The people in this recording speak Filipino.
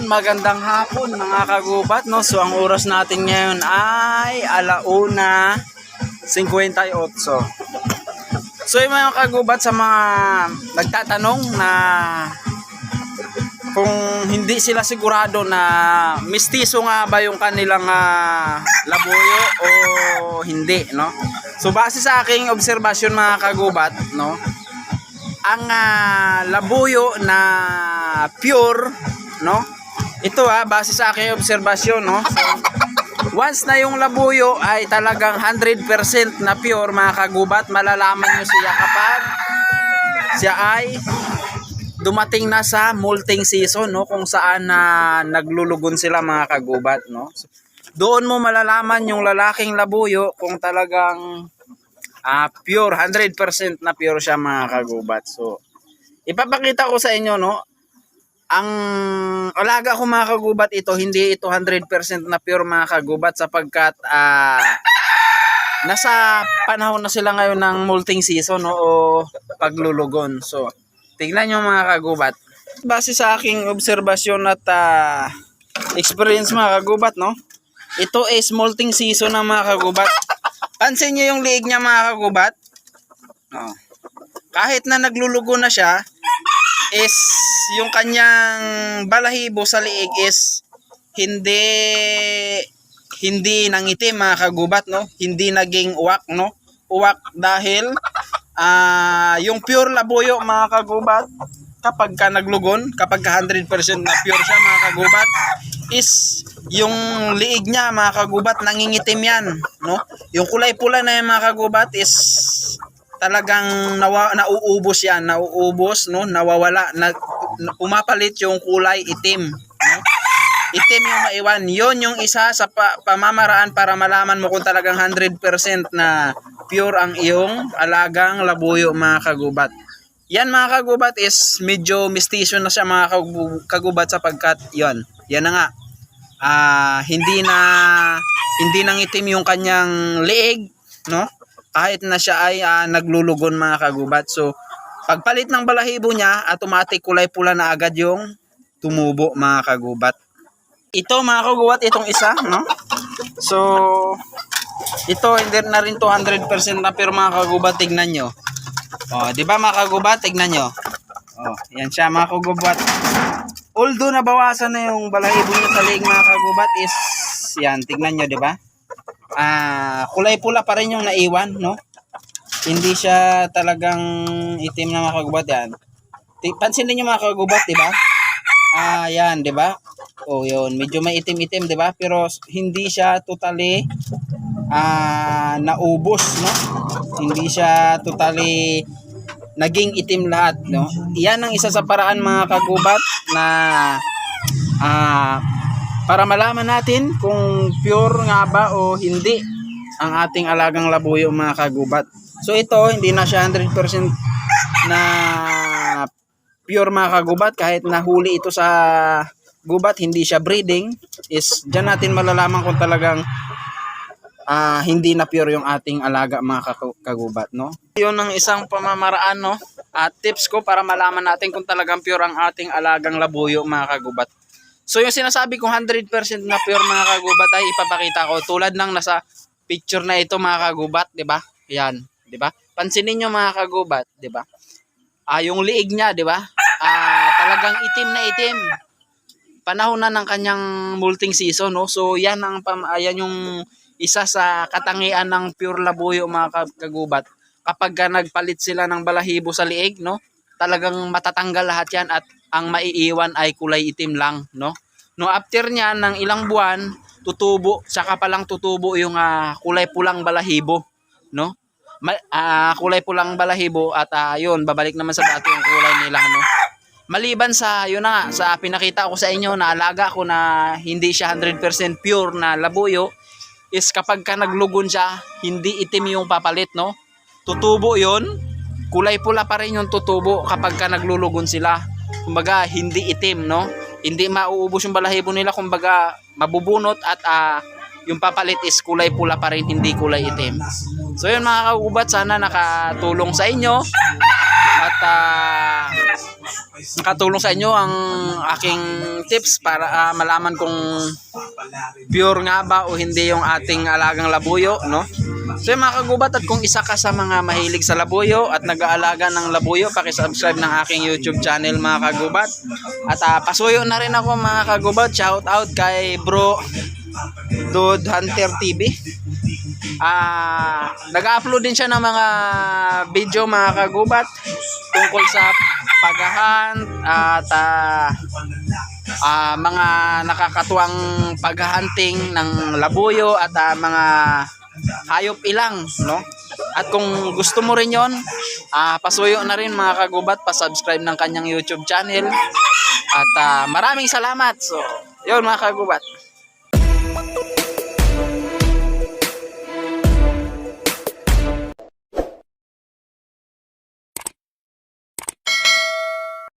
hapon, magandang hapon mga kagubat, no? So ang oras natin ngayon ay alauna 58. So yung mga kagubat sa mga nagtatanong na kung hindi sila sigurado na mistiso nga ba yung kanilang ah, labuyo o hindi, no? So base sa aking obserbasyon mga kagubat, no? ang ah, labuyo na pure, no? Ito ah, base sa aking obserbasyon, no? So, once na yung labuyo ay talagang 100% na pure, mga kagubat, malalaman nyo siya kapag siya ay dumating na sa molting season, no? Kung saan na naglulugon sila, mga kagubat, no? So, doon mo malalaman yung lalaking labuyo kung talagang Ah, pure, 100% na pure siya mga kagubat. So, ipapakita ko sa inyo, no, ang alaga ko mga kagubat ito, hindi ito 100% na pure mga kagubat sapagkat ah, nasa panahon na sila ngayon ng molting season no, o paglulugon. So, tignan nyo mga kagubat. Base sa aking obserbasyon at ah, experience mga kagubat, no, ito is molting season ng mga kagubat. Pansin nyo yung liig niya mga kagubat. Oh. Kahit na naglulugo na siya, is yung kanyang balahibo sa liig is hindi hindi nangitim mga kagubat no? Hindi naging uwak no? Uwak dahil ah yung pure labuyo mga kagubat kapag ka naglugon kapag ka 100% na pure siya mga kagubat is yung liig niya mga kagubat nangingitim yan no? Yung kulay pula na yung mga kagubat is talagang nawa, nauubos yan nauubos no? Nawawala na, na pumapalit yung kulay itim no? itim yung maiwan. Yon yung isa sa pa, pamamaraan para malaman mo kung talagang 100% na pure ang iyong alagang labuyo mga kagubat. Yan mga kagubat is medyo mestizo na siya mga kagu- kagubat sapagkat yon yan na nga. Ah hindi na hindi nang itim yung kanyang leeg no kahit na siya ay ah, naglulugon mga kagubat. So pagpalit ng balahibo niya automatic kulay pula na agad yung tumubo mga kagubat. Ito mga kagubat itong isa no? So ito hindi na rin to 100% na pero mga kagubat tignan nyo. Oh di ba mga kagubat? Tignan nyo. Oh yan siya mga kagubat. Although nabawasan na yung balahibo niya sa leeg mga kagubat is yan tignan nyo di ba ah kulay pula pa rin yung naiwan no? Hindi siya talagang itim na mga kagubat yan pansinin niyo mga kagubat di ba? Ah yan di ba? Oh yun. Medyo may itim-itim di ba? Pero hindi siya totally ah naubos no? Hindi siya totally naging itim lahat no? Iyan ang isa sa paraan mga kagubat na ah para malaman natin kung pure nga ba o hindi ang ating alagang labuyo mga kagubat. So ito hindi na siya 100% na pure mga kagubat kahit nahuli ito sa gubat hindi siya breeding is diyan natin malalaman kung talagang ah, hindi na pure yung ating alaga mga kagubat no. Yun ang isang pamamaraan no at tips ko para malaman natin kung talagang pure ang ating alagang labuyo mga kagubat. So yung sinasabi kong 100% na pure mga kagubat ay ipapakita ko tulad ng nasa picture na ito mga kagubat, 'di ba? Yan, 'di ba? Pansinin niyo mga kagubat, 'di ba? Ah, yung liig niya, 'di ba? Ah, talagang itim na itim. Panahon na ng kanyang molting season, no? So yan ang pam ayan yung isa sa katangian ng pure labuyo mga ka- kagubat. Kapag ka nagpalit sila ng balahibo sa liig, no? Talagang matatanggal lahat yan at ang maiiwan ay kulay itim lang, no? No after niyan ng ilang buwan, tutubo, saka pa lang tutubo yung ah, kulay pulang balahibo, no? Ma- ah, kulay pulang balahibo at yun, babalik naman sa dati yung kulay nila, no? Maliban sa, yun na nga, sa pinakita ko sa inyo na alaga ko na hindi siya 100% pure na labuyo, is kapag ka naglugon siya, hindi itim yung papalit, no? Tutubo yun, kulay pula pa rin yung tutubo kapag ka naglulugon sila. Kumbaga, hindi itim, no? Hindi mauubos yung balahibo nila, kumbaga, mabubunot at ah, yung papalit is kulay pula pa rin, hindi kulay itim. So yun mga kagubat, sana nakatulong sa inyo at ah, nakatulong sa inyo ang aking tips para ah, malaman kung pure nga ba o hindi yung ating alagang labuyo, no? So yung mga kagubat at kung isa ka sa mga mahilig sa labuyo at nag-aalaga ng labuyo, pakisubscribe ng aking YouTube channel mga kagubat. At ah, pasuyo na rin ako mga kagubat. Shout out kay bro Dude Hunter TV. Ah, nag-upload din siya ng mga video mga kagubat tungkol sa paghahunt at ah, ah, mga nakakatuwang paghahunting ng labuyo at ah, mga hayop ilang, no? At kung gusto mo rin yon, ah, pasuyo na rin mga kagubat, pa-subscribe ng kanyang YouTube channel. At ah, maraming salamat. So, yun mga kagubat.